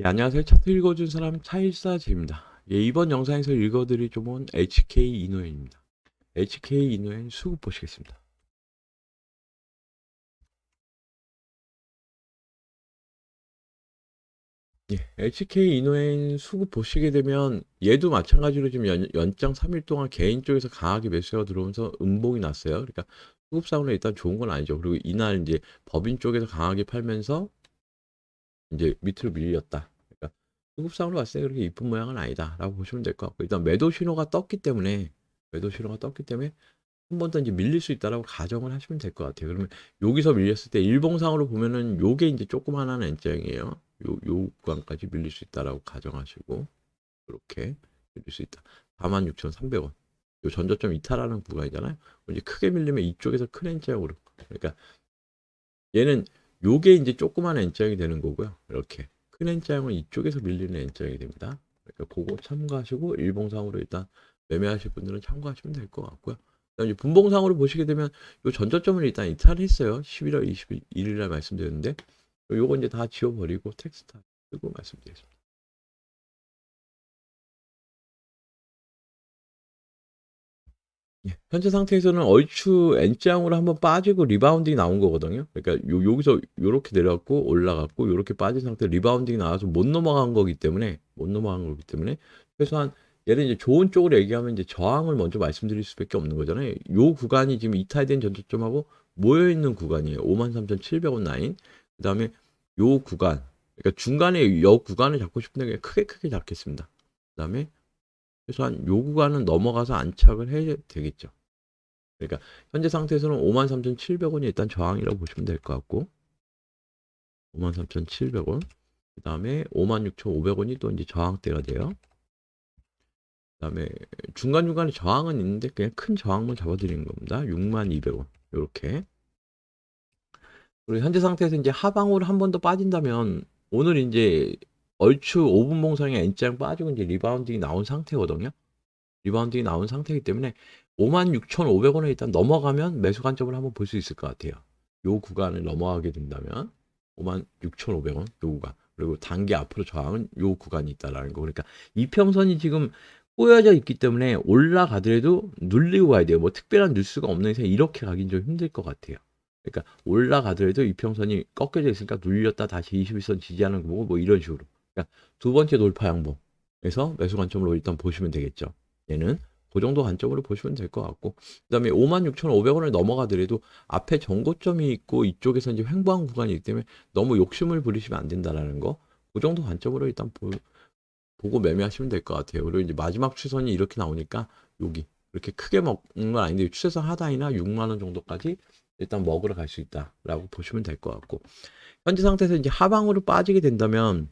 예, 안녕하세요. 차트 읽어준 사람 차일사지입니다. 예, 이번 영상에서 읽어드릴 종목은 HK 이노엔입니다. HK 이노엔 수급 보시겠습니다. 예, HK 이노엔 수급 보시게 되면 얘도 마찬가지로 지금 연, 연장 3일 동안 개인 쪽에서 강하게 매수가 들어오면서 음봉이 났어요. 그러니까 수급상으로 일단 좋은 건 아니죠. 그리고 이날 이제 법인 쪽에서 강하게 팔면서 이제 밑으로 밀렸다. 그러니까 수급상으로 봤을 때 그렇게 이쁜 모양은 아니다라고 보시면 될 것 같고 일단 매도 신호가 떴기 때문에 매도 신호가 떴기 때문에 한 번 더 이제 밀릴 수 있다라고 가정을 하시면 될 것 같아요. 그러면 여기서 밀렸을 때 일봉상으로 보면은 요게 이제 조그만한 N장이에요. 요, 요 구간까지 밀릴 수 있다라고 가정하시고 이렇게 밀릴 수 있다. 46,300원. 요 전저점 이탈하는 구간이잖아요. 이제 크게 밀리면 이쪽에서 큰 N자역으로. 그러니까 얘는 요게 이제 조그만 N자역이 되는 거고요. 이렇게 큰 N자역은 이쪽에서 밀리는 N자역이 됩니다. 그러니까 그거 참고하시고 일봉상으로 일단 매매하실 분들은 참고하시면 될 것 같고요. 이제 분봉상으로 보시게 되면 요 전저점을 일단 이탈했어요. 11월 21일 날 말씀드렸는데 요거 이제 다 지워버리고 텍스트 쓰고 말씀드리겠습니다. 예, 현재 상태에서는 얼추 N장으로 한번 빠지고 리바운딩이 나온 거거든요. 그러니까 요, 여기서 요렇게 내려갔고 올라갔고 요렇게 빠진 상태 리바운딩이 나와서 못 넘어간 거기 때문에 못 넘어간 거기 때문에 최소한 얘를 이제 좋은 쪽으로 얘기하면 이제 저항을 먼저 말씀드릴 수밖에 없는 거잖아요. 요 구간이 지금 이탈된 전저점하고 모여 있는 구간이에요. 53,700원 라인. 그다음에 요 구간. 그러니까 중간에 요 구간을 잡고 싶은데 크게 크게 잡겠습니다. 그다음에 최소한 요 구간은 넘어가서 안착을 해야 되겠죠. 그러니까 현재 상태에서는 53,700원이 일단 저항이라고 보시면 될 것 같고 53,700원 그 다음에 56,500원이 또 이제 저항대가 돼요. 그 다음에 중간중간에 저항은 있는데 그냥 큰 저항만 잡아드리는 겁니다. 62,200원 이렇게 그리고 현재 상태에서 이제 하방으로 한 번 더 빠진다면 오늘 이제 얼추 5분 봉상에 N장 빠지고 이제 리바운딩이 나온 상태거든요. 리바운딩이 나온 상태이기 때문에 56,500원에 일단 넘어가면 매수 관점을 한번 볼 수 있을 것 같아요. 요 구간을 넘어가게 된다면 56,500원 요 구간 그리고 단기 앞으로 저항은 요 구간이 있다라는 거. 그러니까 이평선이 지금 꼬여져 있기 때문에 올라가더라도 눌리고 가야 돼요. 뭐 특별한 뉴스가 없는 이상 이렇게 가긴 좀 힘들 것 같아요. 그러니까 올라가더라도 이평선이 꺾여져 있으니까 눌렸다 다시 21선 지지하는 거고 뭐 이런 식으로. 그러니까 두 번째 돌파 양봉에서 매수 관점으로 일단 보시면 되겠죠. 얘는 그 정도 관점으로 보시면 될 것 같고 그다음에 56,500원을 넘어가더라도 앞에 정고점이 있고 이쪽에서 이제 횡보한 구간이기 때문에 너무 욕심을 부리시면 안 된다라는 거. 그 정도 관점으로 일단 보, 보고 매매하시면 될 것 같아요. 그리고 이제 마지막 추선이 이렇게 나오니까 여기 이렇게 크게 먹는 건 아닌데 추세선 하단이나 6만 원 정도까지 일단 먹으러 갈 수 있다라고 보시면 될 것 같고 현재 상태에서 이제 하방으로 빠지게 된다면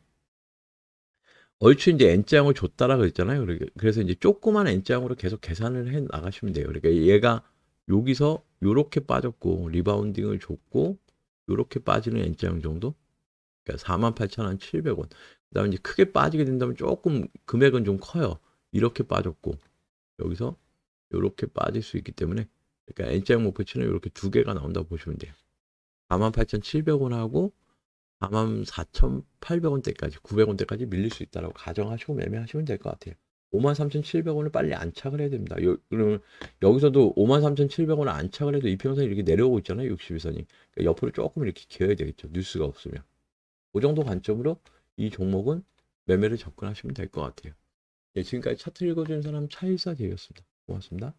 얼추 이제 N장을 줬다라 그랬잖아요. 그래서 이제 조그만 N장으로 계속 계산을 해 나가시면 돼요. 그러니까 얘가 여기서 요렇게 빠졌고 리바운딩을 줬고 요렇게 빠지는 N장 정도. 그러니까 48,700원. 그다음에 이제 크게 빠지게 된다면 조금 금액은 좀 커요. 이렇게 빠졌고 여기서 요렇게 빠질 수 있기 때문에 그러니까 N장 목표치는 이렇게 두 개가 나온다고 보시면 돼요. 48,700원하고 44,800원대까지 900원대까지 밀릴 수 있다라고 가정하시고 매매하시면 될 것 같아요. 53,700원을 빨리 안착을 해야 됩니다. 요, 그러면 여기서도 53,700원을 안착을 해도 이평선이 이렇게 내려오고 있잖아요. 61선이. 그러니까 옆으로 조금 이렇게 기어야 되겠죠. 뉴스가 없으면. 그 정도 관점으로 이 종목은 매매를 접근하시면 될 것 같아요. 예, 지금까지 차트 읽어주는 사람 차일사 되었습니다. 고맙습니다.